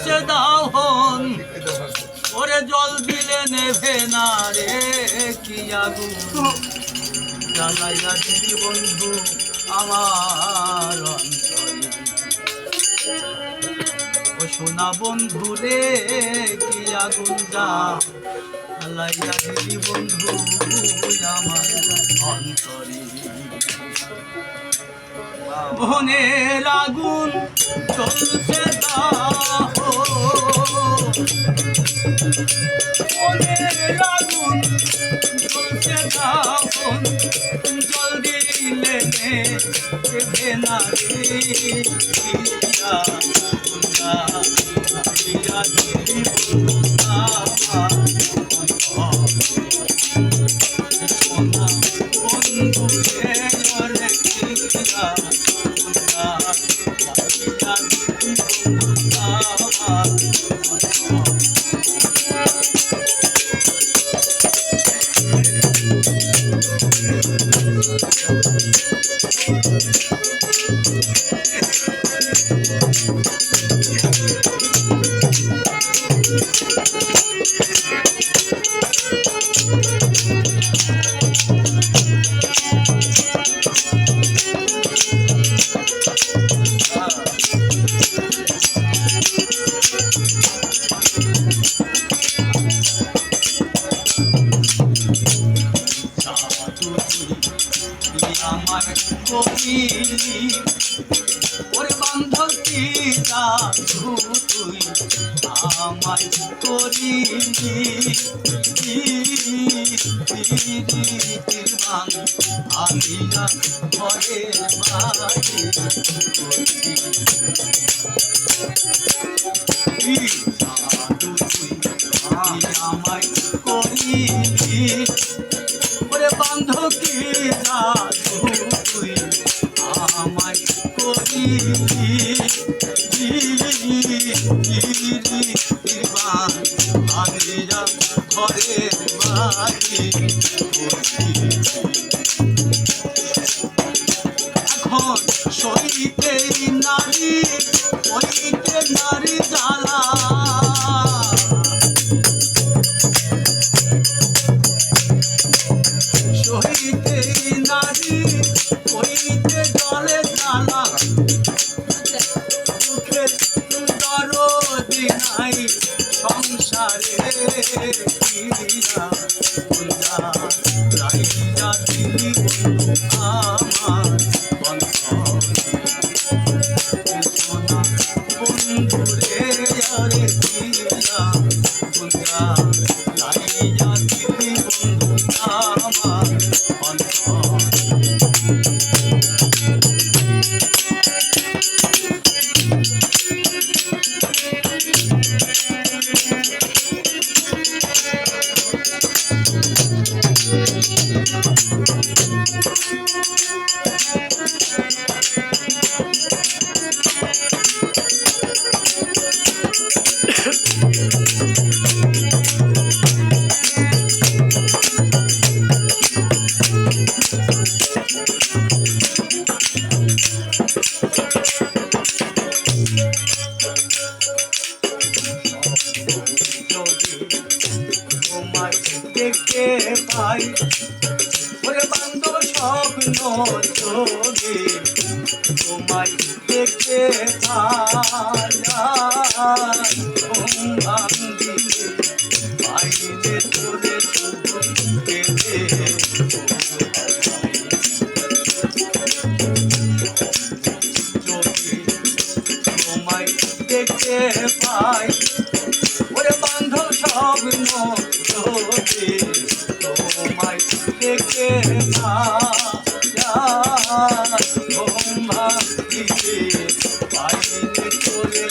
চলছে দাহন। ওরে জল দিলে নেভে না রে কি আগুন? জ্বালাইয়া দিদি বন্ধু আমার অন্তরে। ও সোনা বন্ধু রে, কি আগুন যা? জ্বালাইয়া দিদি বন্ধু আমার অন্তরে। মনের আগুন চলছে মনের আগুন চলছে দাহন জল দিলে নেবে না রে ইয়া, ইয়া দিদি আমার আমার কবি ওরে বান্ধব জাদু তুই আমায় করি আমি না ঘরে আমায় করি ওরে বান্ধ কি জাদু তুই আমায় করি আনিরা ঘরের বাড়ি এখন সইতে নারী দেখতে পাই। ওরে বান্ধব স্বপ্ন যোগে তোমায় দেখতে পাই দেখতে পাই যদি তোমায় দেখে না ঘুম ভাঙিলে পাইলে তোরে